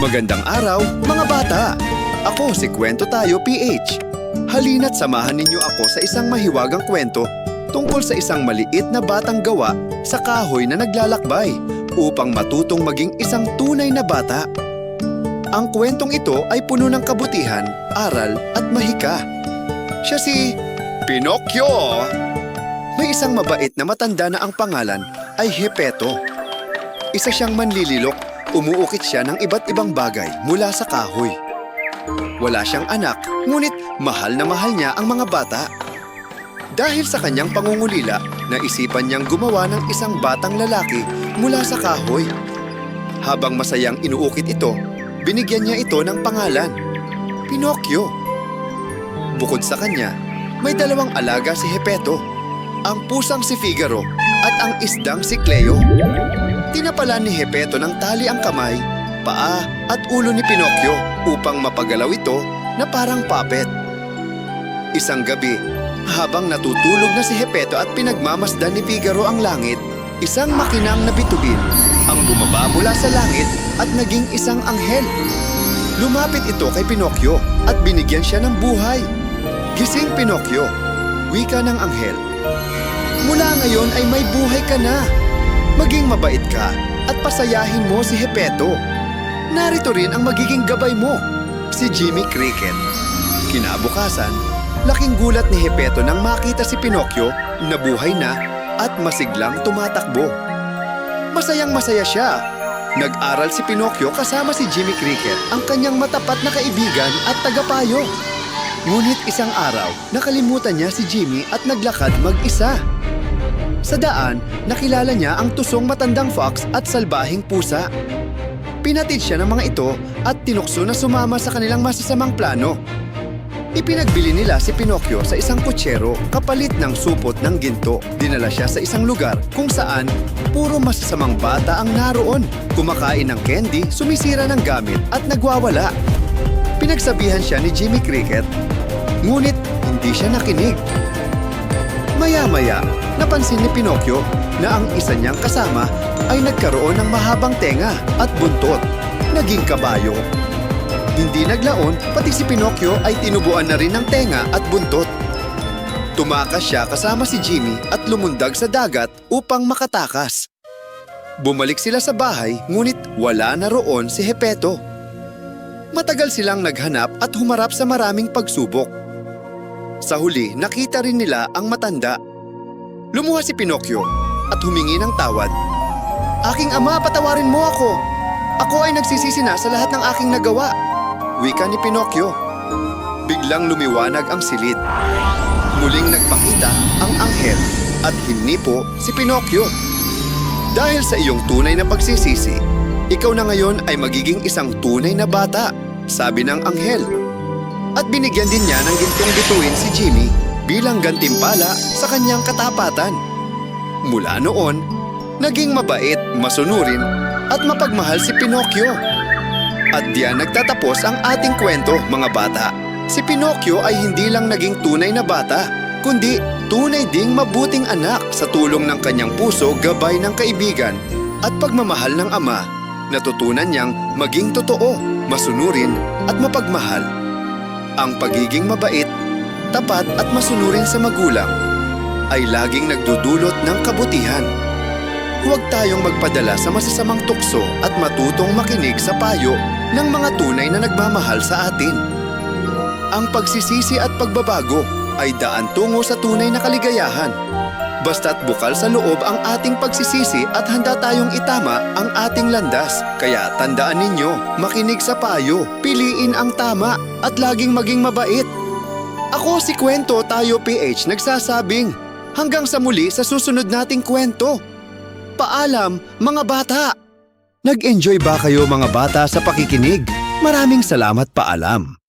Magandang araw, mga bata! Ako si Kwento Tayo PH. Halina't samahan ninyo ako sa isang mahiwagang kwento tungkol sa isang maliit na batang gawa sa kahoy na naglalakbay upang matutong maging isang tunay na bata. Ang kwentong ito ay puno ng kabutihan, aral at mahika. Siya si Pinocchio! May isang mabait na matanda na ang pangalan ay Hepeto. Isa siyang manlililok, umuukit siya ng iba't ibang bagay mula sa kahoy. Wala siyang anak, ngunit mahal na mahal niya ang mga bata. Dahil sa kanyang pangungulila, naisipan niyang gumawa ng isang batang lalaki mula sa kahoy. Habang masayang inuukit ito, binigyan niya ito ng pangalan, Pinocchio. Bukod sa kanya, may dalawang alaga si Hepeto, ang pusang si Figaro at ang isdang si Cleo. Tinapalan ni Hepeto ng tali ang kamay, paa at ulo ni Pinocchio upang mapagalaw ito na parang puppet. Isang gabi, habang natutulog na si Hepeto at pinagmamasdan ni Figaro ang langit, isang makinang na bituin ang bumaba mula sa langit at naging isang anghel. Lumapit ito kay Pinocchio at binigyan siya ng buhay. Gising Pinocchio, wika ng anghel. Mula ngayon ay may buhay ka na. Maging mabait ka at pasayahin mo si Hepeto. Narito rin ang magiging gabay mo, si Jimmy Cricket. Kinabukasan, laking gulat ni Hepeto nang makita si Pinocchio na buhay na at masiglang tumatakbo. Masayang masaya siya. Nag-aral si Pinocchio kasama si Jimmy Cricket, ang kanyang matapat na kaibigan at tagapayo. Ngunit isang araw, nakalimutan niya si Jimmy at naglakad mag-isa. Sa daan, nakilala niya ang tusong matandang fox at salbahing pusa. Pinatid siya ng mga ito at tinukso na sumama sa kanilang masasamang plano. Ipinagbili nila si Pinocchio sa isang kutsero kapalit ng supot ng ginto. Dinala siya sa isang lugar kung saan puro masasamang bata ang naroon. Kumakain ng candy, sumisira ng gamit at nagwawala. Pinagsabihan siya ni Jimmy Cricket, ngunit hindi siya nakinig. Maya-maya, napansin ni Pinocchio na ang isa niyang kasama ay nagkaroon ng mahabang tenga at buntot. Naging kabayo. Hindi naglaon, pati si Pinocchio ay tinubuan na rin ng tenga at buntot. Tumakas siya kasama si Jimmy at lumundag sa dagat upang makatakas. Bumalik sila sa bahay ngunit wala na roon si Hepeto. Matagal silang naghanap at humarap sa maraming pagsubok. Sa huli, nakita rin nila ang matanda. Lumuha si Pinocchio at humingi ng tawad. Aking ama, patawarin mo ako. Ako ay nagsisisi na sa lahat ng aking nagawa. Wika ni Pinocchio. Biglang lumiwanag ang silid. Muling nagpakita ang anghel at hinipo si Pinocchio. Dahil sa iyong tunay na pagsisisi, ikaw na ngayon ay magiging isang tunay na bata, sabi ng anghel. At binigyan din niya ng gintong bituin si Jimmy bilang gantimpala sa kanyang katapatan. Mula noon, naging mabait, masunurin at mapagmahal si Pinocchio. At diyan nagtatapos ang ating kwento, mga bata. Si Pinocchio ay hindi lang naging tunay na bata, kundi tunay ding mabuting anak sa tulong ng kanyang puso gabay ng kaibigan at pagmamahal ng ama. Natutunan niyang maging totoo, masunurin at mapagmahal. Ang pagiging mabait, tapat at masunurin sa magulang ay laging nagdudulot ng kabutihan. Huwag tayong magpadala sa masasamang tukso at matutong makinig sa payo ng mga tunay na nagmamahal sa atin. Ang pagsisisi at pagbabago ay daan tungo sa tunay na kaligayahan. Basta't bukal sa loob ang ating pagsisisi at handa tayong itama ang ating landas. Kaya tandaan ninyo, makinig sa payo, piliin ang tama at laging maging mabait. Ako si Kwento Tayo PH nagsasabing, hanggang sa muli sa susunod nating kwento. Paalam, mga bata! Nag-enjoy ba kayo mga bata sa pakikinig? Maraming salamat paalam.